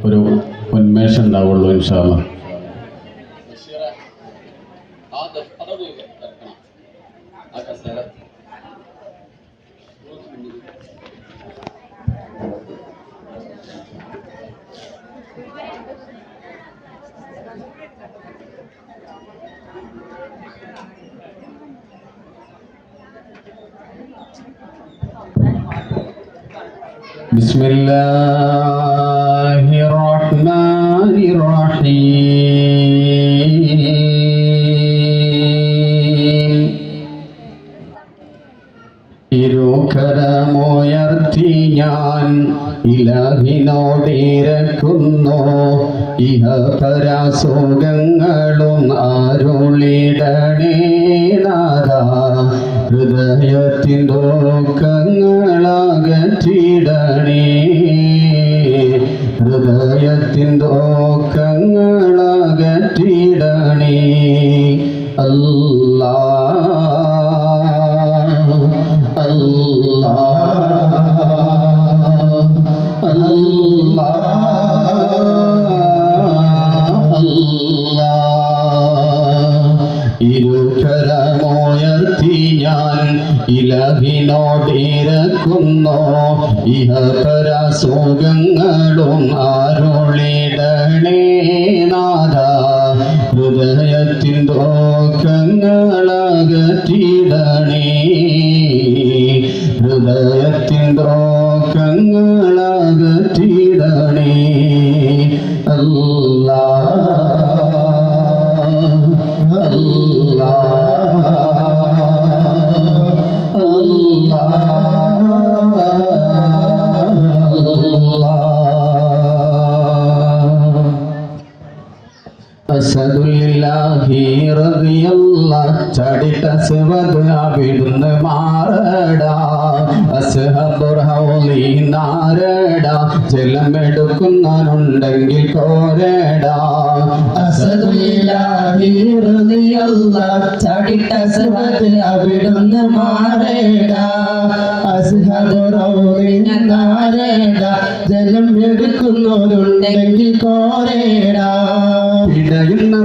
ഒരു ഉന്മേഷം ഉണ്ടാവുള്ളൂ ഇൻഷാല്ല بسم الله الرحمن الرحيم ഇരുകരമുയർത്തി ഞാൻ ഇലഹിനോടിരക്കുന്നു ഇഹ പരാസുഖങ്ങളും ആരുളിടണേ നാഥ ഹൃദയത്തിൻ ദോക്കങ്ങളകറ്റിടണേ ഹൃദയത്തിൻ ദോക്കങ്ങളകറ്റിടണേ അല്ലാ ഇരുകരമുയർത്തി ഞാൻ ഇലഹിനോടിരക്കുന്നു പരസുഖങ്ങളും ദോക്കങ്ങളകറ്റിടണേ ഹൃദയത്തിൻ ദോക്കങ്ങളകറ്റിടണേ അല്ല അല്ലാ അസദുല്ലാഹി റളിയല്ല ചടിത സുവദ് അവിടുന്ന് മാറടാ. അസ്ഹബുർ ഹൗലി നാരടാ ജലമെടുക്കുന്നവനുണ്ടെങ്കിൽ കോരടാ ചടിട്ട സവത് അവിടുന്ന് മാറേട. ജലം കോരേട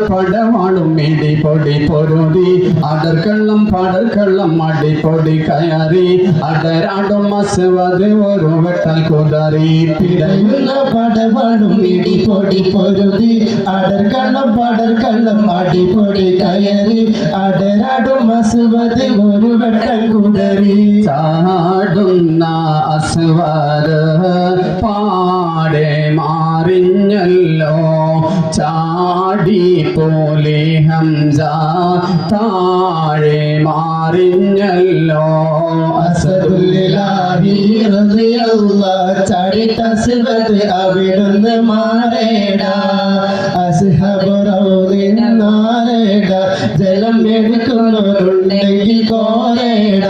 படவாடும் மேடை பொடி பொருதி. அடற்கள்ளம் படற்கள்ளம் அடி பொடி கயாரி அடராடும் அசுவது ஒரு வெட்டால் குதாரி பிடையுள்ள படவாடும் மேடி பொடி பொருதி. அடற்கள்ளம் படற்கள்ளம் அடி பொடி கயாரி அடராடும் அசுவது ஒரு வெட்டால் குதாரி சாடும் அசுவார பாடே மா മാറിഞ്ഞല്ലോ ചാടി പോലെ ഹംസ താഴെ മാറിഞ്ഞല്ലോ. ചടിത സിവത് അവിടുന്ന് മാറേട. അസ്ഹബ് റൗദിൻ നാരേട ജലം എടുക്കുന്നവരുണ്ടെങ്കിൽ കോരേട.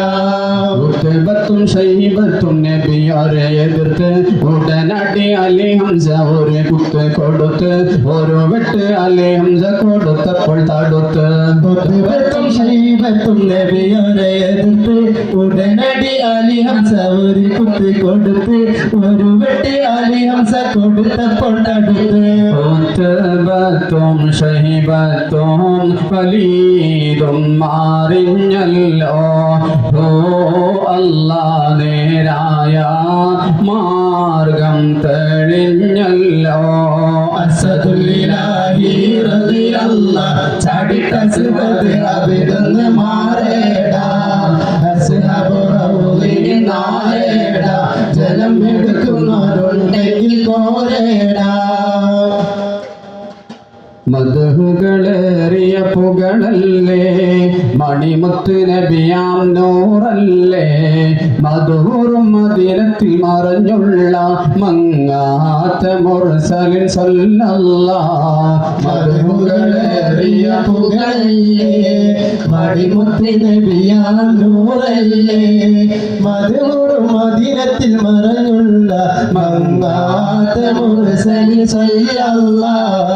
ഉത്ബത്തും ശൈബത്തും നബിയോരെ എതിർത്ത് ഉടനടി അലി ഹംസ ഒരു കുത്ത് കൊടുത്ത് ഒരു വെട്ട് അലി ഹംസ കൊടുത്തപ്പോൾ തടുത്ത് ബുദ്ധിപത്തും ശൈബത്തും നബിയോരെ എതിർത്ത് ഉടനടി അലി ഹംസ ഒരു കുത്തി കൊടുത്ത് ഒരു വെട്ടി അലി ഹംസ കൊടുത്തപ്പോൾ തടുത്ത് ഉത്ബത്തും ശൈബത്തും വലീതും മാറിഞ്ഞല്ലോ ഓ അല്ലാ നേരായ മാർഗം തെളിഞ്ഞല്ലോ. അവിടുന്ന് മാറേട. നാരേട ജലം എടുക്കുന്നവരുണ്ടെങ്കിൽ കോരേട മധുകളേറിയ പുകളല്ലേ മണിമുത്ത് നബിയാം നൂറല്ലേ മധൂറും മദിനത്തിൽ മറഞ്ഞുള്ള മങ്ങാത്ത മുർസലിൻ സല്ലല്ല. മധുകളേറിയ പുകളല്ലേ നബിയാം നൂറല്ലേ മധുറും മദിനത്തിൽ മറഞ്ഞുള്ള മങ്ങാത്ത മുർസലിൻ സല്ലല്ലാഹ്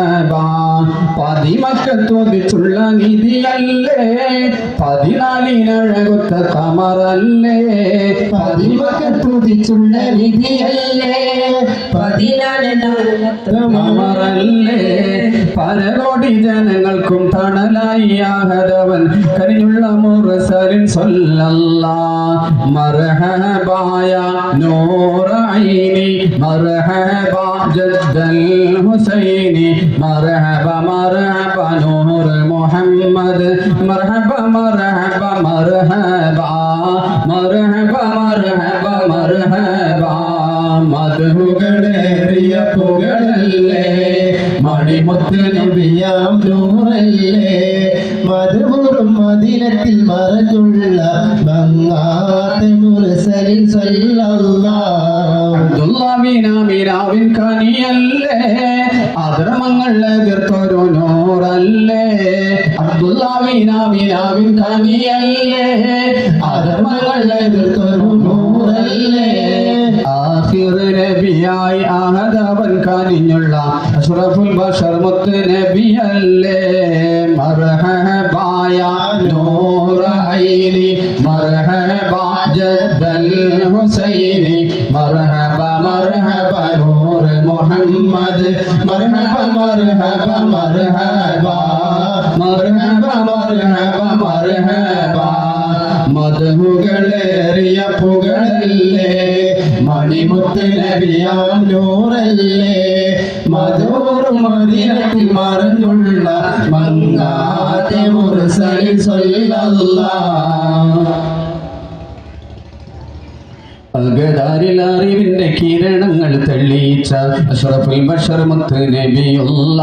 പതിമക്കത്തൊതിച്ചുള്ള നിധിയല്ലേ? പതിനാലിനഴകുത്ത കമറല്ലേ? പതിമക്കത്തുതിച്ചുള്ള വിധിയല്ലേ കമറല്ലേ? പരകോടി ജനങ്ങൾക്കും തണലായി ആഹരവൻ കരിഞ്ഞുള്ള മുറസലിൻ സൊല്ലല്ല. മർഹബായ നൂറൈനി. മർഹബ ജദ്ദൽ ഹുസൈനി. മർഹബ മർഹബ നൂർ മുഹമ്മദ് മർഹബ മർഹബ മർഹബ മർഹബ മർഹബ മർഹബ മധുകളേറിയ പുകളല്ലേ മണിമുത്ത് നബിയാം നൂറല്ലേ? മധുറും മദിനത്തിൽ മറഞ്ഞുള്ള മങ്ങാത്ത മുറസലിൻ സല്ലല്ലാഹ് അബ്ദുല്ലാവിനാമിനാവിൻ കനിയല്ലേ അധർമ്മങ്ങൾ എതിർത്തൊരു നൂറല്ലേ? അബ്ദുല്ലാവിനാമിനാവിൻ കനിയല്ലേ? അധർമ്മങ്ങൾ എതിർത്തൊരു നൂറല്ലേ? നബിയായി ആഹദവൻ കനിഞ്ഞുള്ള അഷ്റഫുൽ ബഷർ മുത്ത് നബിയല്ലേ? മർഹബായ മധുകളേറിയ പുകളല്ലേ മണിമുത്ത് നബിയാം നൂറല്ലേ മധുറും മദിനത്തിൽ മറഞ്ഞുള്ള മങ്ങാത്തെ മുറസലിൽ സല്ലല്ലാഹ് അകതാരിൽ അറിവിന്റെ കിരണങ്ങൾ തെളിയിച്ച അഷ്റഫുൽ ബഷർ മുത്ത് നബിയുള്ള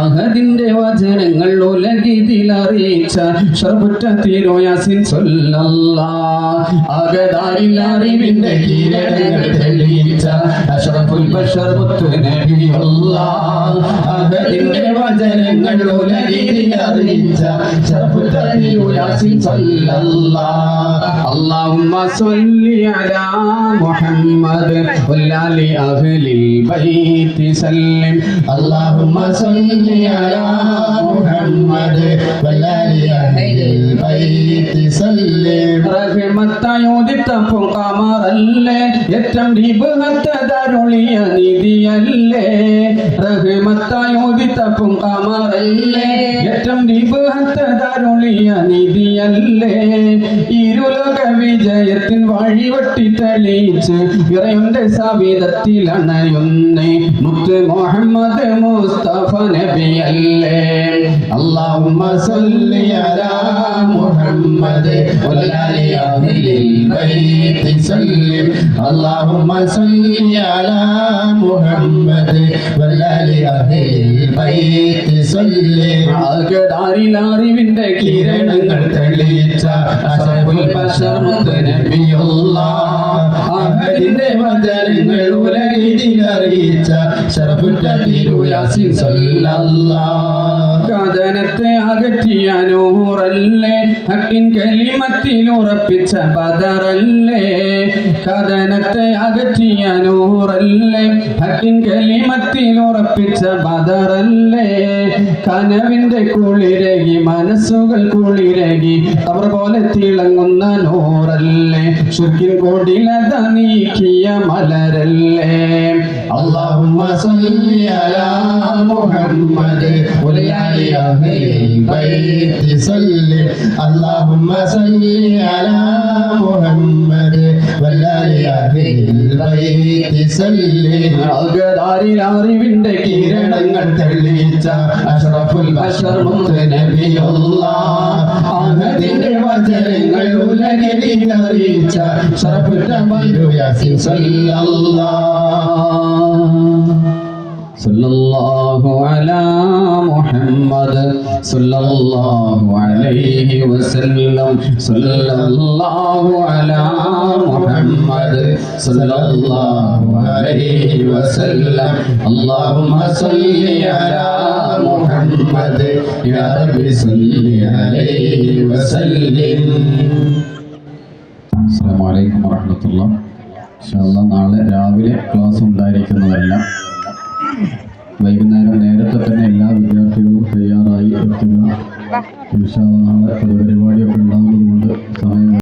അഹദിന്റെ വചനങ്ങൾ ഉലകിതിൽ അറിയിച്ച ഷർബുറ്റ തിരുയാസിൻ സല്ലല്ലാ അകതാരിൽ അറിവിന്റെ കിരണങ്ങൾ തെളിയിച്ച അഷ്റഫുൽ ബഷർ മുത്ത് നബിയുള്ള അഹദിന്റെ വചനങ്ങൾ ഉലകിതിൽ അറിയിച്ച ഷർബുറ്റ തിരുയാസിൻ സല്ലല്ലാ اللهم صل على محمد وعلى أهل البيت سلم اللهم صل على محمد وآل أهل البيت سلم റഹ്മത്തായോദിത്തപ്പും കമറല്ലേ ഏറ്റം ദീപഹത്തരുളിയ നിധിയല്ലേ റഹ്മത്തായോദിത്തപ്പും കമറല്ലേ ഏറ്റം ദീപഹത്തരുളിയ നിധിയല്ലേ ഇരുലോക വിജയത്തിൻ വഴിവട്ടി തെളിയിച്ച് ഇറയുടെ സവിധത്തിൽ അണയുന്നേ മുത്ത് മുഹമ്മദ് മുസ്തഫ നബിയല്ലേ اللهم صل على محمد وآل أهل البيت سلم اللهم صل على محمد وآل أهل البيت سلم ആകടാരിൽ അറിവിന്റെ കിരണങ്ങൾ തെളിയിച്ച അസഫുൽ ബഷർ മുത്ത് നബിയുള്ള അഹദിന്റെ വചനങ്ങൾ ഉലകിതിൽ അറിയിച്ച ശരഫുറ്റ തിരുയാസിൻ സല്ലല്ലാഹ്. കഥനത്തെ അകറ്റിയ നൂറല്ലേ ഹക്കിൻ കലിമത്തിൽ ഉറപ്പിച്ച ബദറല്ലേ കഥനത്തെ അകറ്റിയ നൂറല്ലേ ഹക്കിൻ കലിമത്തിൽ ഉറപ്പിച്ച ബദറല്ലേ കനവിന്റെ കുളിരകി മനസ്സുകൾ കുളിരകി അവർ പോലെ തിളങ്ങുന്ന നൂറല്ലേ ശുക്കിൻ കൊടിലത നീക്കിയ മലരല്ലേ اللهم صل على محمد وآل أهل البيت سلم اللهم صل على محمد وآل أهل البيت سلم അകതാരിൽ അറിവിന്റെ കിരണങ്ങൾ തെളിയിച്ച അഷ്റഫുൽ ബഷർ മുത്ത് നബിയുള്ള അഹദിന്റെ വചനങ്ങൾ ഉലകിൽ അറിയിച്ച ശറഫുറ്റ യാസിൻ സല്ലല്ലാഹു صلى الله على محمد صلى الله عليه عليه وسلم صلى الله على محمد صلى الله عليه وسلم اللهم صل على محمد يا رب صل عليه وسلم അസ്സാം വലൈക്കും വറഹമത്തുള്ള ഇൻഷാല്ലാ നാളെ രാവിലെ ക്ലാസ് ഉണ്ടായിരിക്കുന്നതല്ല വൈകുന്നേരം നേരത്തെ തന്നെ എല്ലാ വിദ്യാർത്ഥികളും തയ്യാറായി എത്തുക നാളെ പൊതുപരിപാടിയൊക്കെ ഉണ്ടാകുന്നതുകൊണ്ട് സമയം